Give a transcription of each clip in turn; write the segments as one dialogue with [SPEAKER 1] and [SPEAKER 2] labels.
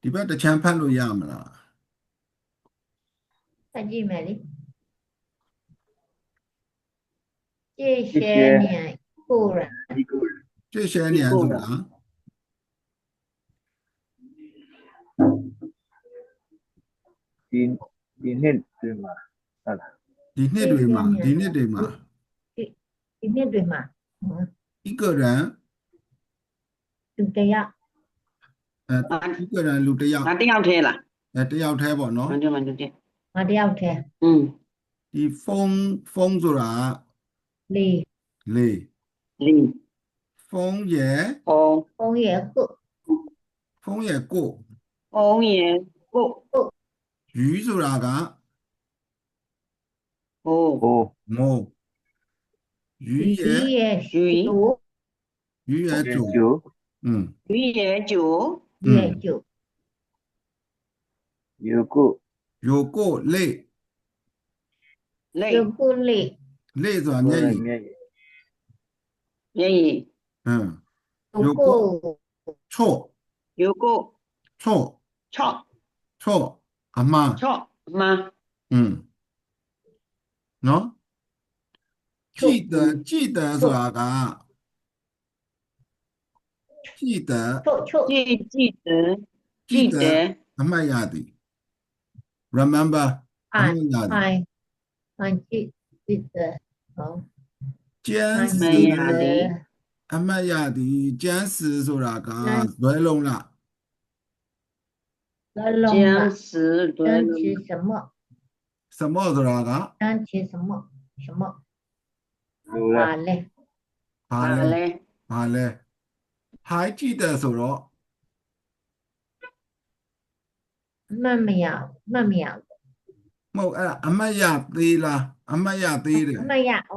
[SPEAKER 1] ဒီဘက်တစ်ချမ်းဖတ်လို့ရမလား
[SPEAKER 2] ဖတ်ကြည့်မယ်လေကျေ share
[SPEAKER 3] နေကို
[SPEAKER 1] ရကျေ share နေရဆိုတာ
[SPEAKER 3] ဒီဒီနှစ်တွေမှာဟုတ်လား
[SPEAKER 1] ဒီနှစ်တွေမှာဒီနှစ်တွေမှာ
[SPEAKER 2] ဒီနှစ်တွေမှာ
[SPEAKER 1] Instagram
[SPEAKER 2] လူတယောက်
[SPEAKER 1] အဲသူကလည်းလူတယောက်
[SPEAKER 4] ငါတယောက်ထဲလား
[SPEAKER 1] အဲတယောက်ထဲပေါ့နော်
[SPEAKER 4] ငါတယောက်လူတယောက်
[SPEAKER 2] ငါတယောက်ထဲ
[SPEAKER 4] อืม
[SPEAKER 1] ဒီဖုန်းဖုန်းဆိုတာ
[SPEAKER 2] လေ
[SPEAKER 1] လေ
[SPEAKER 4] လေ
[SPEAKER 1] ဖုန်းရဲ့
[SPEAKER 4] ဖုန်း
[SPEAKER 2] ဖုန်းရဲ့ကို
[SPEAKER 1] ဖုန်းရဲ့ကို
[SPEAKER 4] ဖုန်းရဲ့ကိုကို
[SPEAKER 1] ယူဆိုတာက
[SPEAKER 4] ဟို
[SPEAKER 3] ဟို
[SPEAKER 1] မို့ယူရဲ့
[SPEAKER 4] ယူ
[SPEAKER 2] ရဲ့
[SPEAKER 1] ယူရဲ့
[SPEAKER 3] တူ
[SPEAKER 1] 嗯，有
[SPEAKER 4] 点久，有
[SPEAKER 2] 点久，
[SPEAKER 3] 有过，
[SPEAKER 1] 有过累，累，有过
[SPEAKER 3] 累，累是吧？
[SPEAKER 4] 念念念，念
[SPEAKER 1] 念，嗯，
[SPEAKER 2] 有过
[SPEAKER 1] 错，
[SPEAKER 4] 有过
[SPEAKER 1] 错，错，
[SPEAKER 4] 错，
[SPEAKER 1] 啊嘛，错。嘛，嗯，哪？记得记得是啥干？记得，记
[SPEAKER 4] 记
[SPEAKER 1] 得，记得阿玛雅的，remember 阿玛雅的，记记得，好，坚持阿玛
[SPEAKER 2] 雅的，
[SPEAKER 1] 坚持是
[SPEAKER 2] 哪个？
[SPEAKER 4] 雷
[SPEAKER 2] 龙
[SPEAKER 4] 啦，雷了，
[SPEAKER 2] 坚持，
[SPEAKER 4] 坚
[SPEAKER 2] 持什么？
[SPEAKER 1] 什么是哪
[SPEAKER 2] 个？坚持什么？什么？
[SPEAKER 3] 好嘞，
[SPEAKER 2] 好嘞，
[SPEAKER 1] 好
[SPEAKER 4] 嘞。
[SPEAKER 1] လဲ
[SPEAKER 4] လဲ
[SPEAKER 1] ဘာလဲဟိုင်းကြည့်တယ်ဆိုတော့
[SPEAKER 2] မှတ်မရဘူးမှတ်မရဘူး
[SPEAKER 1] မဟုတ်အဲ့ဒါအမှတ်ရသေးလားအမှတ်ရသေးတယ်
[SPEAKER 2] မရဩ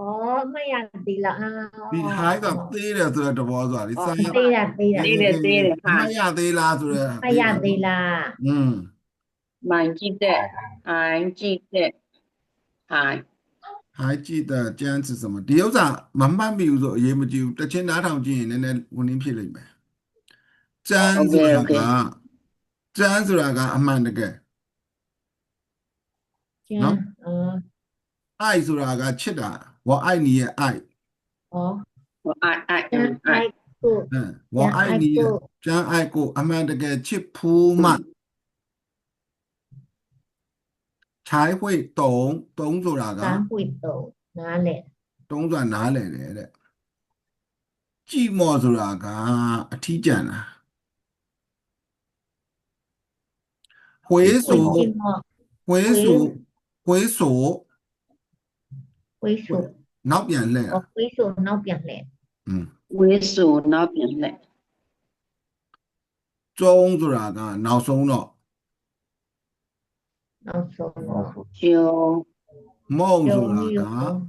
[SPEAKER 2] မရသေးလားအာ
[SPEAKER 1] ဒီဟိုင်းကသေးတယ်ဆိုတဲ့တဘောဆိုတာဒီစာရ
[SPEAKER 2] သေးတာသေးတာ
[SPEAKER 4] သေးတယ်သေးတယ်
[SPEAKER 1] အမှတ်ရသေးလားဆိုတဲ့
[SPEAKER 2] မရသေးလား
[SPEAKER 1] อืม
[SPEAKER 4] မိုင်ကြည့်တဲ့အိုင်ကြည့်တဲ့ဟို င်
[SPEAKER 1] ဟိုင်းကြည့်တယ်ကျန်းစစမဒီဥစ္စာမမှတ်မိဘူးဆိုအရေးမကြီးဘူးတချင်းနားထောင်ကြည့်ရင်နည်းနည်းဝင်ရင်းဖြစ်လိမ့်မယ်ကျန်းဆိုတာကကျန်းဆိုတာကအမှန်တကယ်
[SPEAKER 2] ကျန်းဩ
[SPEAKER 1] အိုက်ဆိုတာကချစ်တာဝါအိုက်နီရဲ့အိုက်
[SPEAKER 2] ဩ
[SPEAKER 4] ဟိုအိုင်အိုင်
[SPEAKER 2] ကျန်း
[SPEAKER 4] အို
[SPEAKER 2] အို
[SPEAKER 4] င်
[SPEAKER 2] က်ကို
[SPEAKER 1] အဲဝါအိုက်နီရဲ့ကျန်းအိုက်ကိုအမှန်တကယ်ချစ်ဖူးမှ ခြိုင်းဝိတ်တုံးတုံးဆိုတာက
[SPEAKER 2] တန်းပွေတော့နားလေ
[SPEAKER 1] တုံးဆိုတာနားလည်တယ်တဲ့ကြည်မော်ဆိုတာကအထီးကျန်တာဝေးဆို
[SPEAKER 2] ကြည့်မ
[SPEAKER 1] ဝေးဆိုဝေးဆို
[SPEAKER 2] ဝေးဆို
[SPEAKER 1] နောက်ပြန်လှည့်
[SPEAKER 2] ဩဝေးဆို
[SPEAKER 1] mong
[SPEAKER 2] dù là đó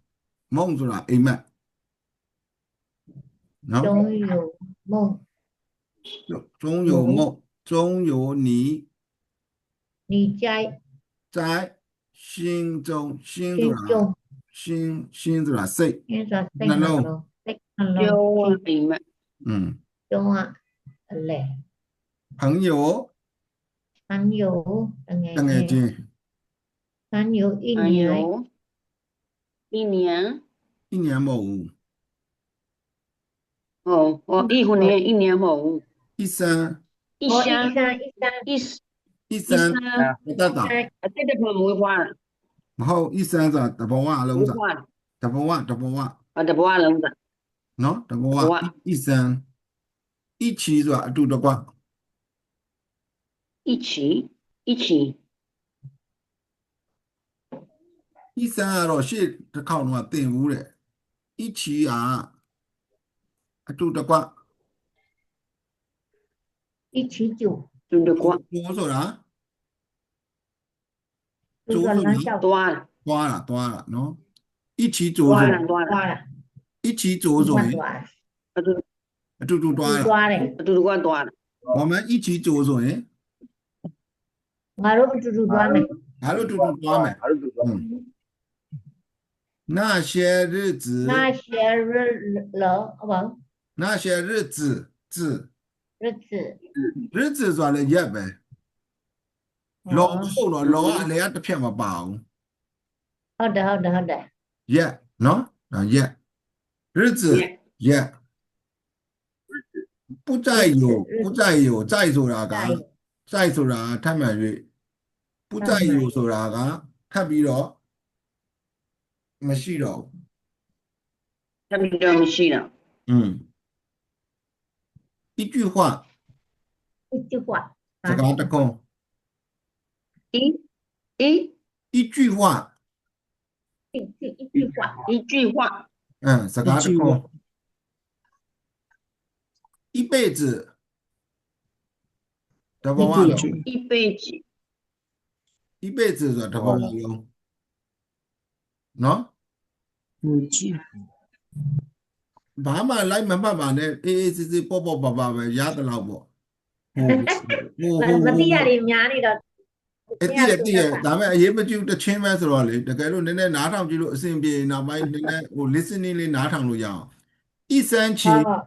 [SPEAKER 1] mong dù là im
[SPEAKER 2] mẹ
[SPEAKER 1] nó. Trong
[SPEAKER 2] dù mong
[SPEAKER 1] trong dù mong trong dù ní.
[SPEAKER 2] Ní trái trái xin trong
[SPEAKER 1] xin
[SPEAKER 2] dù
[SPEAKER 1] là
[SPEAKER 2] xin xin dù là
[SPEAKER 4] sĩ
[SPEAKER 2] là
[SPEAKER 4] lâu chiều im mẹ
[SPEAKER 1] ừ. Chiều
[SPEAKER 2] à lệ 朋友，
[SPEAKER 1] 朋友，
[SPEAKER 2] 等下，等下，ငယ်
[SPEAKER 1] တငယ်ချင်း
[SPEAKER 2] ဆန်းယိုအင်း
[SPEAKER 4] အိုင်
[SPEAKER 2] ညို
[SPEAKER 4] ယောအင်းနီယန်
[SPEAKER 1] 一年မဟုတ်ဘူး
[SPEAKER 4] ဟောဟောဒီဟိုနေအင်းနီယန်မဟုတ်ဘူး
[SPEAKER 1] 一生
[SPEAKER 4] အီ
[SPEAKER 2] ဟော
[SPEAKER 4] ရှာ
[SPEAKER 2] အီဆန်အီဆန်
[SPEAKER 4] အစ်
[SPEAKER 1] 一
[SPEAKER 4] အီ
[SPEAKER 1] 生
[SPEAKER 4] ရှာ
[SPEAKER 1] မတတ်တာ
[SPEAKER 4] အတက်တဖမွေးဖွား
[SPEAKER 1] မဟုတ်一生ဆိုတာတဘဝအ
[SPEAKER 4] မွေး
[SPEAKER 1] လုံးစာ
[SPEAKER 4] ဖွား
[SPEAKER 1] တဘဝတဘဝ
[SPEAKER 4] အတဘွားလုံးသား
[SPEAKER 1] နော်တဘဝ
[SPEAKER 4] တဘဝ
[SPEAKER 1] 一生一起ဆိုတာအတူတကွ
[SPEAKER 4] 一起 一起
[SPEAKER 1] 一生ကတော့ရှေ့တစ်ခေါက်တော့သင်ဘူးတဲ့一起ကအတူတကွ
[SPEAKER 2] 一起九，
[SPEAKER 4] တူတကွ
[SPEAKER 1] ကျိုးဆိုတာ
[SPEAKER 2] 这个蓝小
[SPEAKER 4] သွား
[SPEAKER 1] သွားတာသွားတာနော်一起走
[SPEAKER 4] သွား
[SPEAKER 1] ဆို
[SPEAKER 4] တာသွားတာ
[SPEAKER 2] 抓了，
[SPEAKER 1] 一起走ဆိုရင်
[SPEAKER 2] 抓了，
[SPEAKER 4] အတူ
[SPEAKER 1] အတူတူသွားတာ
[SPEAKER 2] 抓了，
[SPEAKER 4] အတူတကွသွားတာ
[SPEAKER 1] 我们一起走ဆိုရင်
[SPEAKER 2] 我都不知道抓没，
[SPEAKER 1] ငါတို့တူတူသွားမယ်
[SPEAKER 3] အဲ့လိုဆို
[SPEAKER 1] 那些日子
[SPEAKER 2] 那些日了，好不好？
[SPEAKER 1] 那些日子 子
[SPEAKER 2] 日子
[SPEAKER 1] 日子ဆိုတာလည်းရက်ပဲလောမဟုတ်တော့လောကအလေကတစ်ဖြတ်မပါဘူး
[SPEAKER 2] ဟုတ်တယ်ဟုတ်တယ်ဟုတ်တယ်
[SPEAKER 1] ရက်နော်ဒါရက်日子ရက်不在有不在有在ဆိုတာက
[SPEAKER 2] 在
[SPEAKER 1] စိုက်ဆိုတာထပ်မှန်၍ပူကြိုက်ယူဆိုတာကထပ်ပြီးတော့ မရှိတော့ဘူး
[SPEAKER 4] ထပ်ပြီးတော့မရှိတော့
[SPEAKER 1] 嗯一句话
[SPEAKER 2] 一句话
[SPEAKER 1] စကားတစ်ခုံး
[SPEAKER 4] 一一
[SPEAKER 1] 一句话
[SPEAKER 2] 一句一句话
[SPEAKER 4] 一句话
[SPEAKER 1] 嗯စကားတစ်ခုံး一辈子တဘဝလုံး
[SPEAKER 4] 一辈子
[SPEAKER 1] 一辈子ဆိုတာတဘဝလုံး နော်
[SPEAKER 5] 五句，
[SPEAKER 1] ဘာမှလိုက်မမှတ်ပါနဲ့အေးအေးစစ်စစ်ပေါ့ပေါ့ပါပါပဲရတယ်လို့ပေါ့ဟိုဟို
[SPEAKER 2] မတိရတွေများနေတော့
[SPEAKER 1] အဲ့တည်းတည်းဒါပေမဲ့အရေးမကြီးဘူးတစ်ချင်းပဲဆိုတော့လေတကယ်လို့နည်းနည်းနားထောင်ကြည့်လို့အဆင်ပြေရင်နောက်ပိုင်းနည်းနည်းဟို listening လေးနားထောင်လို့ရအောင်ဤစမ်းချ
[SPEAKER 2] ဟု
[SPEAKER 1] င်
[SPEAKER 2] တ်ဟုတ်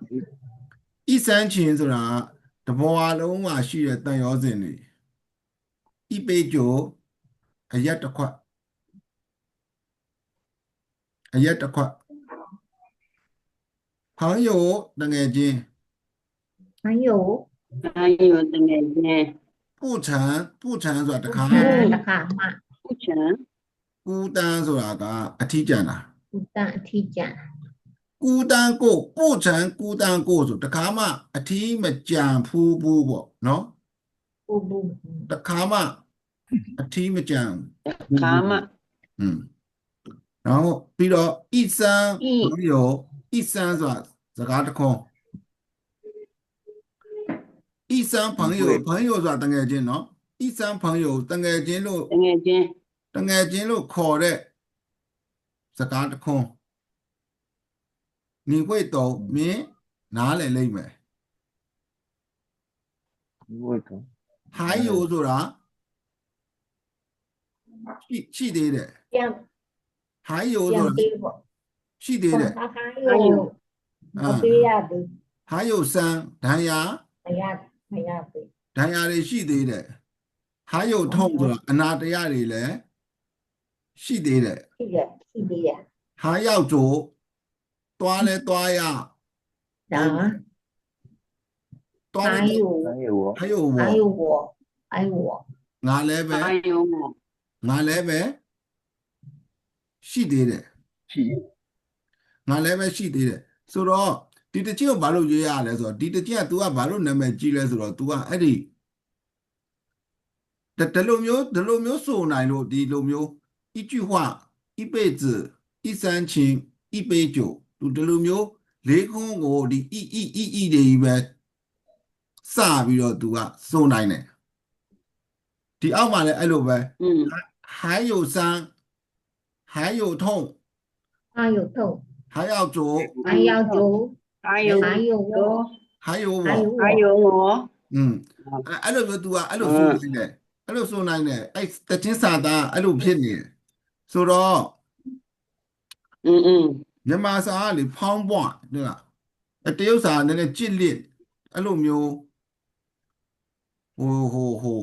[SPEAKER 1] ဤစမ်းချင်ဆိုတာတဘောအလုံးမှာရှိတဲ့တန်ရောစင်တွေဤပေကြိုအရက်တစ်ခွက် အရက်တစ်ခွက်朋友တငယ်ချင်း
[SPEAKER 2] 还有
[SPEAKER 4] 还有的眼睛
[SPEAKER 1] ပူချံပူချံဆိုတာတခါ
[SPEAKER 2] 看的卡嘛
[SPEAKER 4] 不成
[SPEAKER 1] ကူတန်းဆိုတာကအထီးကျန်တာ
[SPEAKER 2] 不但体检
[SPEAKER 1] ကူတန်းကိုပို့ချံကူတန်းကိုဆိုတခါမှအထီးမကြံဖူးဘူးပေါ့နော်
[SPEAKER 2] 不不
[SPEAKER 1] တခါမှအထီးမကြံ
[SPEAKER 4] 卡嘛
[SPEAKER 1] อืม 然后比如一
[SPEAKER 4] 生
[SPEAKER 1] 朋友，一生是吧？自家的空，一生朋友，朋友是吧？等眼睛喏，一生朋友等眼睛路，
[SPEAKER 4] 等眼睛，
[SPEAKER 1] 等眼睛路考的，自家的空，你会懂明哪里来没？
[SPEAKER 3] 你会懂。
[SPEAKER 1] 还有是啥？去去
[SPEAKER 2] 的的。
[SPEAKER 1] 还有呢是的。
[SPEAKER 2] 呢还有
[SPEAKER 1] 啊
[SPEAKER 2] 对呀
[SPEAKER 1] 还有山
[SPEAKER 2] 弹牙。弹牙弹
[SPEAKER 1] 牙的弹牙的是对的。还有痛的，哪那对呀的。来是的。嘞
[SPEAKER 2] 是的是的
[SPEAKER 1] 还要走断了断
[SPEAKER 2] 呀。啊
[SPEAKER 1] 断了
[SPEAKER 2] 还有
[SPEAKER 3] 我。
[SPEAKER 1] 还有我。
[SPEAKER 2] 还有我。还有我。
[SPEAKER 1] 哪来呗？
[SPEAKER 4] 还有我。
[SPEAKER 1] 哪来呗？ ရှိသေးတယ်
[SPEAKER 3] 气，
[SPEAKER 1] ငါလည်းပဲရှိသေးတယ်ဆိုတော့ဒီတစ်ချက်ကိုဘာလို့ရွေးရလဲဆိုတော့ဒီတစ်ချက်က तू ကဘာလို့နာမည်ကြီးလဲဆိုတော့ तू ကအဲ့ဒီတတလိုမျိုးဒီလိုမျိုးဆိုနိုင်လို့ဒီလိုမျိုး一句话一辈子一三情一杯酒 तू ဒီလိုမျိုးလေးခွန်းကိုဒီအီအီအီအီတွေကြီးပဲစပြီးတော့ तू ကဆိုနိုင်တယ်ဒီအောက်မှာလည်းအဲ့လိုပဲ
[SPEAKER 4] 嗯
[SPEAKER 1] 还有三 还有痛
[SPEAKER 2] 还有痛，
[SPEAKER 1] 还要做
[SPEAKER 2] 还要走，
[SPEAKER 4] 还有
[SPEAKER 2] 还有我，
[SPEAKER 1] 还有我
[SPEAKER 2] 还有
[SPEAKER 4] 还
[SPEAKER 2] 我，
[SPEAKER 4] 有我
[SPEAKER 1] อืมအဲ့အဲ့လိုမျိုး तू ကအဲ့လိုဆိုနိုင်တယ်အဲ့လိုဆိုနိုင်တယ်အဲ့တချင်းစာသားအဲ့လိုဖြစ်နေတယ်ဆိုတော့
[SPEAKER 4] 嗯嗯
[SPEAKER 1] မြန်မာစာကလေဖောင်းပွားဟုတ်လားအတရုတ်စာကနည်းနည်းကြစ်လစ်အဲ့လိုမျိုးဟိုဟိုဟို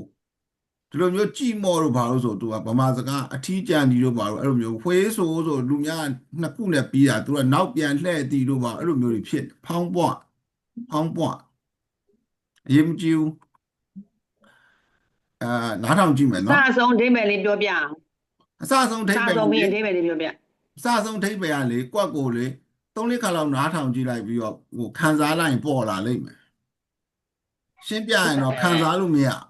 [SPEAKER 1] ဒီလိုမျိုးကြည်မော်လို့ဘာလို့ဆို तू ကဗမာစကားအထီးကျန်ဒီလို့ဘာလို့အဲ့လိုမျိုးဖွေးဆိုဆိုလူများနှစ်ခုနဲ့ပြီးတာ तू ကနောက်ပြန်လှည့်တီလို့ဘာအဲ့လိုမျိုးတွေဖြစ်တယ်ဖောင်းပွားဖောင်းပွားအရေးမကြီးဘူးအာနားထောင်ကြည့်မယ်နော်
[SPEAKER 4] စဆုံးဒိဗယ်လေးပြောပြအောင်
[SPEAKER 1] အစဆုံးထိ
[SPEAKER 4] စ
[SPEAKER 1] ပ်ပဲ
[SPEAKER 4] ဆုံးပြီးရင်ဒိဗယ်လေးပြောပြ
[SPEAKER 1] အစဆုံးထိပ်ပဲကလေကွက်ကိုလေသုံးလေးခါလောက်နားထောင်ကြည့်လိုက်ပြီးတော့ဟိုခံစားလိုက်ရင်ပေါ်လာလိမ့်မယ်ရှင်းပြရင်တော့ခံစားလို့မရအ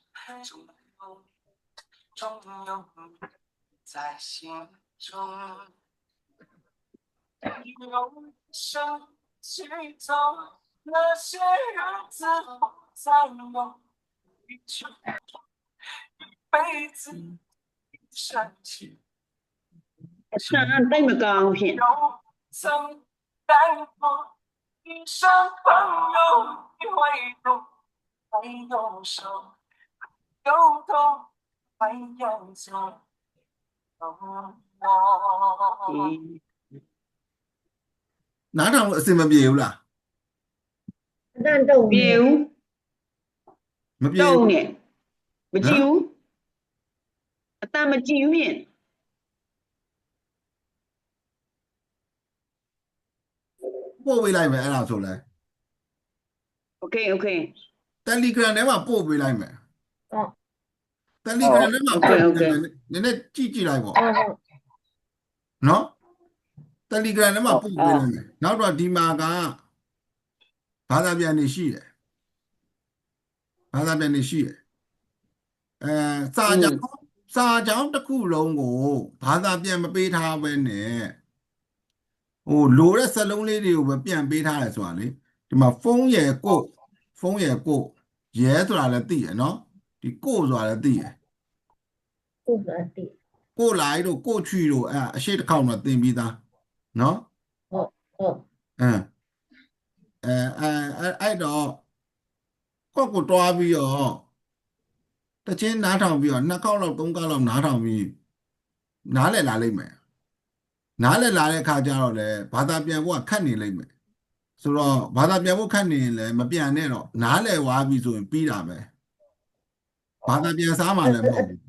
[SPEAKER 6] 春风又绿，再心中。用一生去走那些日子，不再梦一场。一辈子一生
[SPEAKER 4] 情，我承认，没
[SPEAKER 6] 有曾爱过。一声朋友，你会懂，没有说。有多还有
[SPEAKER 4] 错，
[SPEAKER 1] နားထောင်လို့အစင်မပြေဘူးလား
[SPEAKER 2] အတန်တုံ
[SPEAKER 4] ပြေဘူး
[SPEAKER 1] မပြေ
[SPEAKER 4] တုံ
[SPEAKER 1] ဘူး
[SPEAKER 4] နဲ့မကြည့်ဘူးအတန်မကြည့်ဘူးမြင်
[SPEAKER 1] ပို့ပေးလိုက်မယ်အဲ့ဒါဆိုလဲ
[SPEAKER 4] okay okay
[SPEAKER 1] Telegram ထဲမှာပို့ပေးလိုက်မယ်
[SPEAKER 2] ဟုတ်
[SPEAKER 1] Telegram ထဲမှာ Okay, okay. နည်းနည်းကြည့်ကြည့်လိုက်ပေါ့
[SPEAKER 2] ဟုတ်ဟုတ်
[SPEAKER 1] နော် Telegram ထဲမှာဟုတ်ပို့ပေးလိုက်မယ်နောက်တော့ဒီမှာကဘာသာပြန်နေရှိတယ်ဘာသာပြန်နေရှိတယ်အဲစာကြောင်းစာကြောင်းတစ်ခုလုံးကိုဘာသာပြန်မပေးထားဘဲနဲ့ဟိုလိုတဲ့စက်လုံးလေးတွေကိုပဲပြန်ပေးထားတယ်ဆိုတာလေဒီမှာဖုန်းရယ်ကိုဖုန်းရယ်ကိုရဲဆိုတာလည်းသိရနော် ဒီကိုတ်ဆိုတာလည်းသိရ
[SPEAKER 2] ကိုယ်ကအတိ
[SPEAKER 1] ကိုလိုက်တို့ကိုချွီတို့အဲ့ဒါအရှိတစ်ခေါက်တော့သင်ပြီးသားနော်
[SPEAKER 2] ဟုတ်
[SPEAKER 1] အင်းအဲအဲအဲ့အဲ့တော့ကိုယ့်ကိုတွားပြီးတော့တချင်းနားထောင်ပြီးတော့နှစ်ခေါက်လောက်သုံးခေါက်လောက်နားထောင်ပြီးနားလည်လာလိမ့်မယ်နားလည်လာတဲ့အခါကျတော့လေဘာသာပြန်ဖို့ကခက်နေလိမ့်မယ်ဆိုတော့ဘာသာပြန်ဖို့ခက်နေရင်လည်းမပြန်နဲ့တော့နားလည်သွားပြီဆိုရင်ပြီးတာပဲ ဘာသာပြန်စားမှလည်းမဟုတ်ဘူး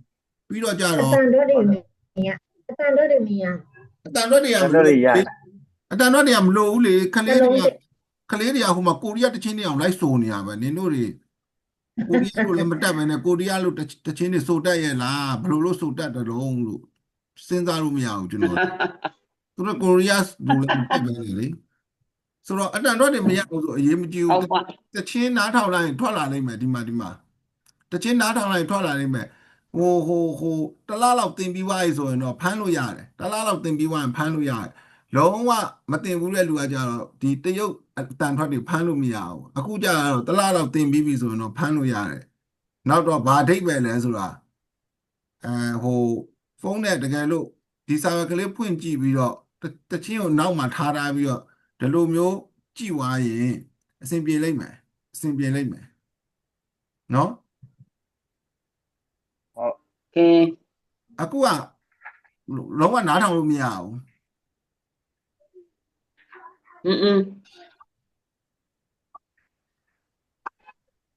[SPEAKER 1] ပြီးတော့ကြ
[SPEAKER 2] အ
[SPEAKER 1] တော့
[SPEAKER 2] တန်တော့တွေမရအတန်တော့တွေမရ
[SPEAKER 1] အတန်တော့တွေကမ
[SPEAKER 3] အတန်တော့တွေရ
[SPEAKER 1] လို့အတန်တော့တွေကမလို့ဘူးလေခလေး
[SPEAKER 2] နှလုံး
[SPEAKER 1] တွေက
[SPEAKER 2] တွေ
[SPEAKER 1] ကလေးတွေကဟိုမှာကိုရီးယားတချင်းတွေအောင်လိုက်ဆိုနေရပဲနင်တို့တွေကိုရီးယားလိုလည်းမတက်ပဲနဲ့ကိုရီးယားလိုတချင်းတွေဆိုတက်ရဲ့လားဘယ်လိုလို့ဆိုတက်တယ်တော့လို့စဉ်းစားလို့မရဘူးကျွန်တော်သူတို့ကိုရီးယားလိုလည်းမတက်ပဲနဲ့လေဆိုတော့အတန်တော့တွေမရဘူးဆိုအရေးမကြီး
[SPEAKER 4] ဟုတ်
[SPEAKER 1] ဘူး
[SPEAKER 4] ပါ
[SPEAKER 1] တချင်းနားထောင်လိုက်ရင်ထွက်လာလိမ့်မယ်ဒီမှာဒီမှာ တချင်းနားထောင်လိုက်ရင်ထွက်လာလိမ့်မယ်ဟိုဟိုဟိုတလားလောက်တင်ပြီးွားပြီဆိုရင်တော့ဖမ်းလို့ရတယ်တလားလောက်တင်ပြီးွားရင်ဖမ်းလို့ရတယ်လုံးဝမတင်ဘူးတဲ့လူကကြတော့ဒီတရုတ်အတန်ထွက်တွေဖမ်းလို့မရဘူးအခုကြတော့တလားလောက်တင်ပြီးပြီဆိုရင်တော့ဖမ်းလို့ရတယ်နောက်တော့ဘာအဓိပ္ပာယ်လဲဆိုတာအဲဟိုဖုန်းနဲ့တကယ်လို့ဒီစာရွက်ကလေးဖွင့်ကြည့်ပြီးတော့တတချင်းကိုနောက်မှာထားထားပြီးတော့ဒီလိုမျိုးကြည့်သွားရင်အဆင်ပြေလိမ့်မယ်အဆင်ပြေလိမ့်မယ်နော်
[SPEAKER 4] ကဲ
[SPEAKER 1] အခုကလုံးဝနားထောင်လို့မရဘူး
[SPEAKER 4] อืม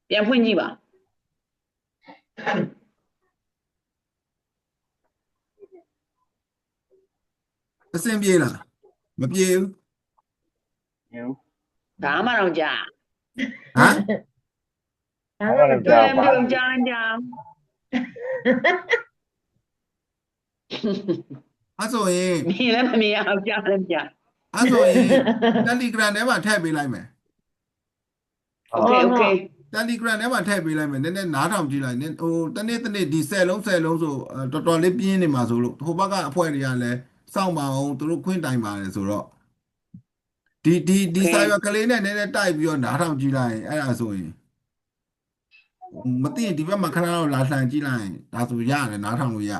[SPEAKER 4] ပြန်ဖွင့်ကြည့်ပါ
[SPEAKER 1] အဆင်ပြေလားမပြေဘူး
[SPEAKER 3] ပြေဘူး
[SPEAKER 4] ဒါမှတော့ကြာ
[SPEAKER 1] ဟမ်
[SPEAKER 2] ဒါ
[SPEAKER 3] မှတော့ကြာ
[SPEAKER 4] ပါကြာကြာ
[SPEAKER 1] အဲ့ဆိုရင်
[SPEAKER 4] မြင်လည်းမမြင်အောင်ကြားလည်းမကြား
[SPEAKER 1] အဲ့ဆိုရင် Telegram ထဲမှာထည့်ပေးလိုက်မယ်
[SPEAKER 4] Okay okay
[SPEAKER 1] Telegram ထဲမှာထည့်ပေးလိုက်မယ်နည်းနည်းနားထောင်ကြည့်လိုက်နည်းဟိုတနေ့တနေ့ဒီ10လုံး10လုံးဆိုတော်တော်လေးပြင်းနေမှာဆိုလို့ဟိုဘက်ကအဖွဲတွေကလည်းစောင့်ပါအောင်သူတို့ခွင့်တိုင်ပါတယ်ဆိုတော့ဒီဒီဒီစာရွက်ကလေးနဲ့နည်းနည်းတိုက်ပြီးတော့နားထောင်ကြည့်လိုက်ရင်အဲ့ဒါဆိုရင် မသိရင်ဒီဘက်မှာခဏတော့လာလှန်ကြည့်လိုက်ရင်ဒါဆိုရတယ်နားထောင်လို့ရ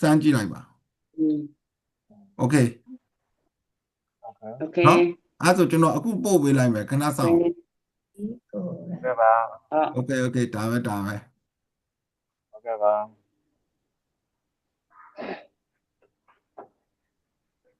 [SPEAKER 1] စမ်းကြည့်လိုက်ပါ
[SPEAKER 4] อืม
[SPEAKER 1] โอเค
[SPEAKER 4] โอเค
[SPEAKER 1] နော် အဲ့ဆိုကျွန်တော်အခုပို့ပေးလိုက်မယ်ခဏဆောင်
[SPEAKER 2] ကို
[SPEAKER 3] OK 吧
[SPEAKER 4] ဟုတ်
[SPEAKER 1] โอเคโอเคဒါပဲဒါပဲ
[SPEAKER 3] OK 吧。